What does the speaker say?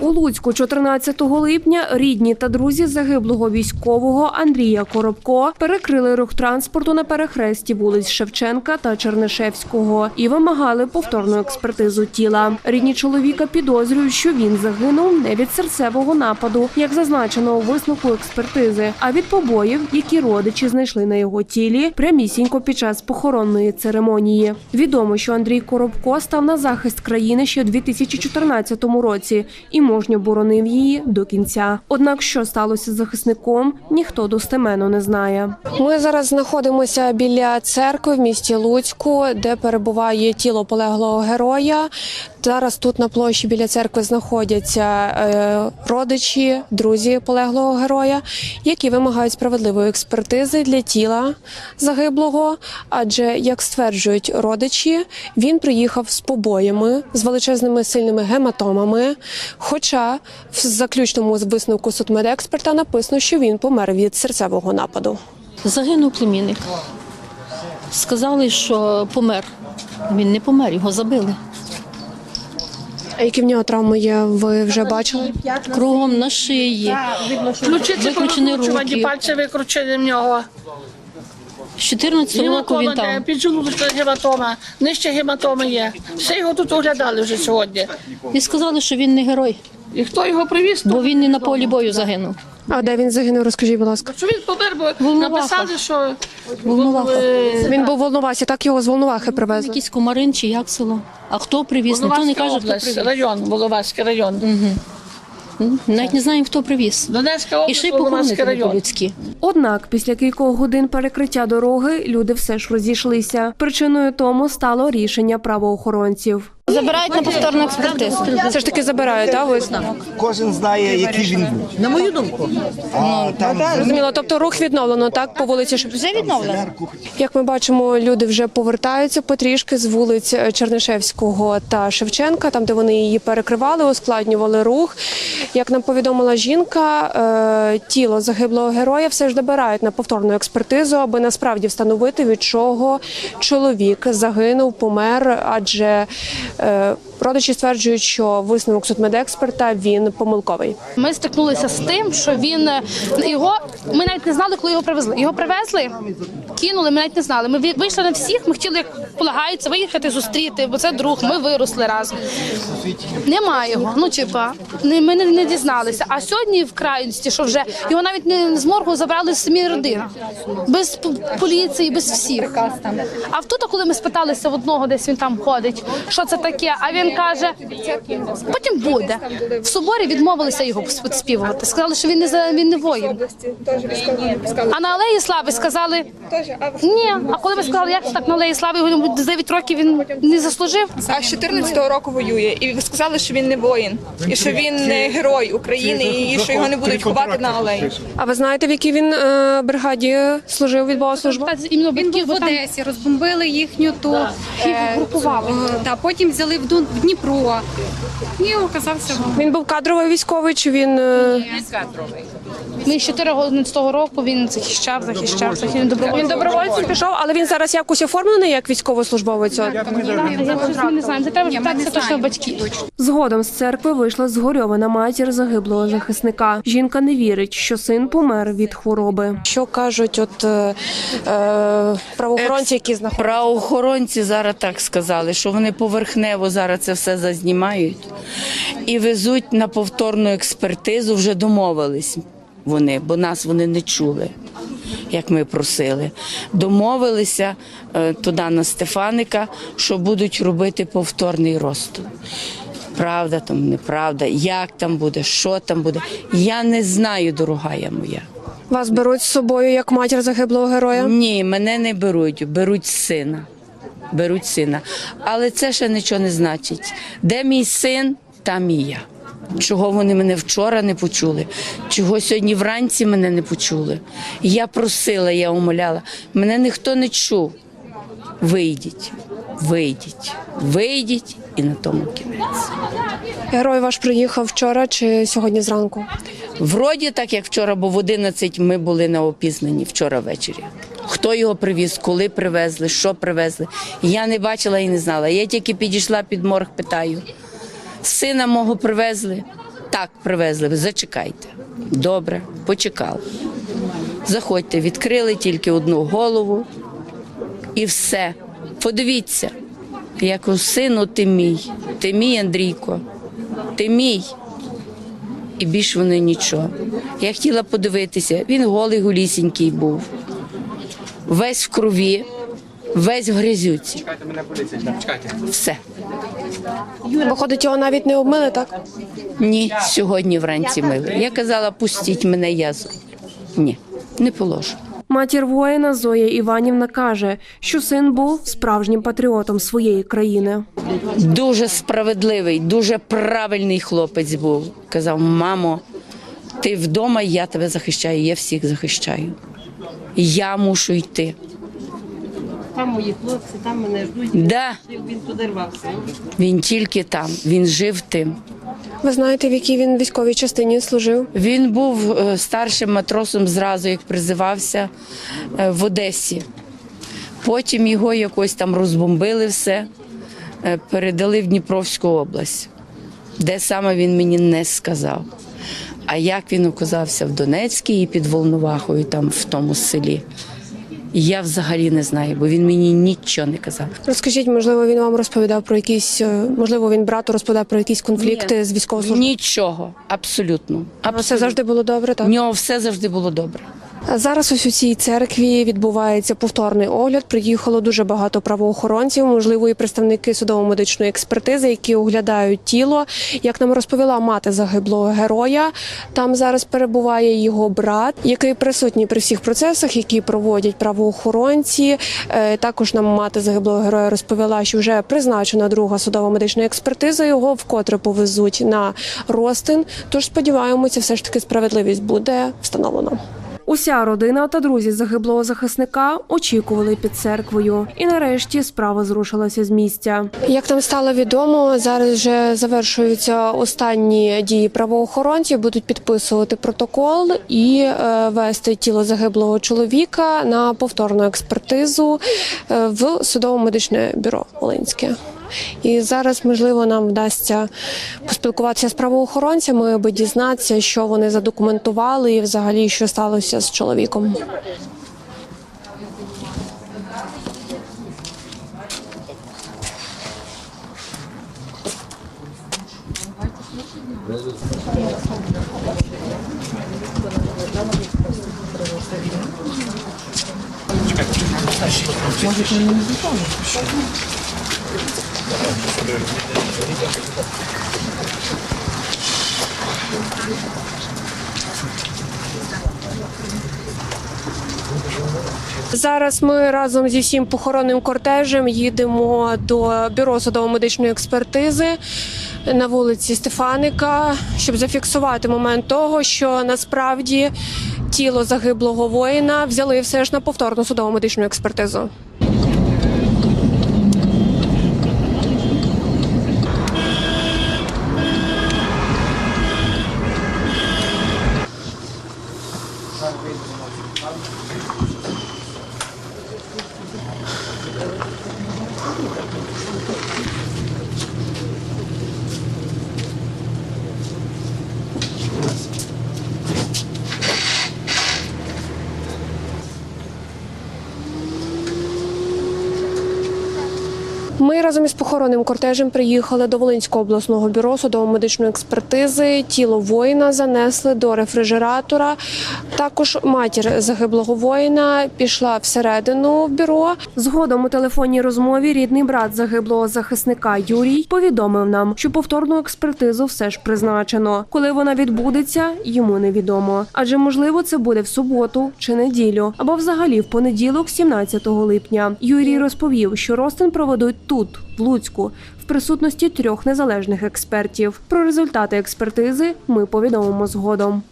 У Луцьку 14 липня рідні та друзі загиблого військового Андрія Коробко перекрили рух транспорту на перехресті вулиць Шевченка та Чернишевського і вимагали повторну експертизу тіла. Рідні чоловіка підозрюють, що він загинув не від серцевого нападу, як зазначено у висновку експертизи, а від побоїв, які родичі знайшли на його тілі прямісінько під час похоронної церемонії. Відомо, що Андрій Коробко став на захист країни ще у 2014 році і мужньо боронив її до кінця. Однак, що сталося з захисником, ніхто достеменно не знає. Ми зараз знаходимося біля церкви в місті Луцьку, де перебуває тіло полеглого героя. Зараз тут на площі біля церкви знаходяться е, родичі, друзі полеглого героя, які вимагають справедливої експертизи для тіла загиблого. Адже, як стверджують родичі, він приїхав з побоями, з величезними сильними гематомами. Хоча в заключному висновку судмедексперта написано, що він помер від серцевого нападу. Загинув племінник. Сказали, що помер. Він не помер, його забили. А які в нього травми є, ви вже бачили? Кругом на шиї. Повикручувані, руки. пальці викручені в нього. З 14 року він там. піджелудочна гематома, нижче гематоми є. Все його тут оглядали вже сьогодні. І сказали, що він не герой, І хто його привіз? бо він не на полі бою загинув. А де він загинув? Розкажіть, будь ласка. Що він помер, бо Волноваха. написали, що Волноваха. е, Він був в Волновасі, так його з Волновахи привезли. Якийсь комарин чи як село. А хто привіз? Ніхто не каже, хто область, привіз. район, Воловаський район. Навіть не знаємо, хто привіз. Донецька І область, ще й не по-людськи. Однак після кількох годин перекриття дороги люди все ж розійшлися. Причиною тому стало рішення правоохоронців. Забирають на повторну експертизу. Все ж таки забирають, так? висновок? Кожен знає, який він був. На мою думку. А там Зрозуміло, тобто рух відновлено, так, по вулиці Шевченка? Вже відновлено. Як ми бачимо, люди вже повертаються потрішки з вулиць е, Чернишевського та Шевченка, там де вони її перекривали, ускладнювали рух. Як нам повідомила жінка, е, тіло загиблого героя все ж добирають на повторну експертизу, аби насправді встановити від чого чоловік загинув, помер, адже е, родичі стверджують, що висновок судмедексперта він помилковий. Ми стикнулися з тим, що він е, його. Ми навіть не знали, коли його привезли. Його привезли, кинули. Ми навіть не знали. Ми вийшли на всіх. Ми хотіли, як полагається, виїхати зустріти, бо це друг. Ми виросли разом. Немає його. Ну типа, ми не, не дізналися. А сьогодні в крайності, що вже його навіть не з моргу забрали самі родина, без поліції, без всіх. А тут, коли ми спиталися в одного, десь він там ходить, що це таке, а він каже, потім буде. В соборі відмовилися його співувати. Сказали, що він не за він не воїн. А на Алеї Слави сказали ні. А коли ви сказали, як так на Алеї Слави його з 9 років він не заслужив? А з 14-го року воює, і ви сказали, що він не воїн, і що він не герой України, і що його не будуть ховати на алеї. А ви знаєте, в якій він е, бригаді служив відбував службу? Та Він був в Одесі, розбомбили їхню ту е, групували. е, Та потім взяли в Дун- в Дніпро і оказався в Він був кадровий військовий, чи він е, Він з 14 року він захищав, захищав, захищав. Він добровольцем. він добровольцем пішов, але він зараз якось оформлений як військовослужбовець. Я щось ми не знаємо. Це треба питатися точно батьків. Згодом з церкви вийшла згорьована матір загиблого захисника. Жінка не вірить, що син помер від хвороби. Що кажуть, от е, правоохоронці, які знаходяться? Правоохоронці зараз так сказали, що вони поверхнево зараз це все зазнімають і везуть на повторну експертизу, вже домовились вони, бо нас вони не чули, як ми просили. Домовилися е, туди на Стефаника, що будуть робити повторний розтин. Правда там, неправда, як там буде, що там буде. Я не знаю, дорогая моя. Вас беруть з собою як матір загиблого героя? Ні, мене не беруть, беруть сина. Беруть сина. Але це ще нічого не значить. Де мій син, там і я. Чого вони мене вчора не почули, чого сьогодні вранці мене не почули. Я просила, я умоляла. Мене ніхто не чув. Вийдіть, вийдіть, вийдіть і на тому кінець. Герой ваш приїхав вчора чи сьогодні зранку? Вроді так, як вчора, бо в 11 ми були на опізнанні вчора ввечері. Хто його привіз, коли привезли, що привезли. Я не бачила і не знала. Я тільки підійшла під морг, питаю. Сина мого привезли. Так, привезли. Зачекайте. Добре, почекали. Заходьте, відкрили тільки одну голову і все. Подивіться, як у сину ти мій, ти мій Андрійко, ти мій. І більш вони нічого. Я хотіла подивитися, він голий гулісінький був. Весь в крові, весь в грязюці. Все. Виходить, його навіть не обмили, так? Ні, сьогодні вранці мили. Я казала, пустіть мене язу. Ні, не положу. Матір воїна Зоя Іванівна каже, що син був справжнім патріотом своєї країни. Дуже справедливий, дуже правильний хлопець був. Казав: мамо, ти вдома, я тебе захищаю, я всіх захищаю. Я мушу йти. Там мої хлопці, там мене ждуть. Да, Він туди рвався. він тільки там, він жив тим. Ви знаєте, в якій він військовій частині служив? Він був е, старшим матросом зразу, як призивався е, в Одесі. Потім його якось там розбомбили все, е, передали в Дніпровську область, де саме він мені не сказав. А як він оказався в Донецькій і під Волновахою, там в тому селі, я взагалі не знаю, бо він мені нічого не казав. Розкажіть, можливо, він вам розповідав про якісь, е, можливо, він брату розповідав про якісь конфлікти Ні. з військовослужбовцями? Нічого, абсолютно. Все завжди було добре, так? В нього все завжди було добре. Зараз ось у цій церкві відбувається повторний огляд. Приїхало дуже багато правоохоронців, можливо, і представники судово-медичної експертизи, які оглядають тіло. Як нам розповіла мати загиблого героя, там зараз перебуває його брат, який присутній при всіх процесах, які проводять правоохоронці. Е, Також нам мати загиблого героя розповіла, що вже призначена друга судово-медична експертиза. Його вкотре повезуть на розтин. Тож сподіваємося, все ж таки справедливість буде встановлена. Уся родина та друзі загиблого захисника очікували під церквою, і нарешті справа зрушилася з місця. Як нам стало відомо, зараз вже завершуються останні дії правоохоронців, будуть підписувати протокол і е, вести тіло загиблого чоловіка на повторну експертизу е, в судово-медичне бюро Волинське. І зараз, можливо, нам вдасться поспілкуватися з правоохоронцями, аби дізнатися, що вони задокументували і взагалі що сталося з чоловіком. Зараз ми разом зі всім похоронним кортежем їдемо до бюро судово-медичної експертизи на вулиці Стефаника, щоб зафіксувати момент того, що насправді тіло загиблого воїна взяли все ж на повторну судово-медичну експертизу. Ми разом із похоронним кортежем приїхали до Волинського обласного бюро судово-медичної експертизи. Тіло воїна занесли до рефрижератора. Також матір загиблого воїна пішла всередину в бюро. Згодом у телефонній розмові рідний брат загиблого захисника Юрій повідомив нам, що повторну експертизу все ж призначено. Коли вона відбудеться, йому невідомо. Адже можливо це буде в суботу чи неділю, або взагалі в понеділок, 17 липня. Юрій розповів, що розтин проведуть тут, в Луцьку, в присутності трьох незалежних експертів. Про результати експертизи ми повідомимо згодом.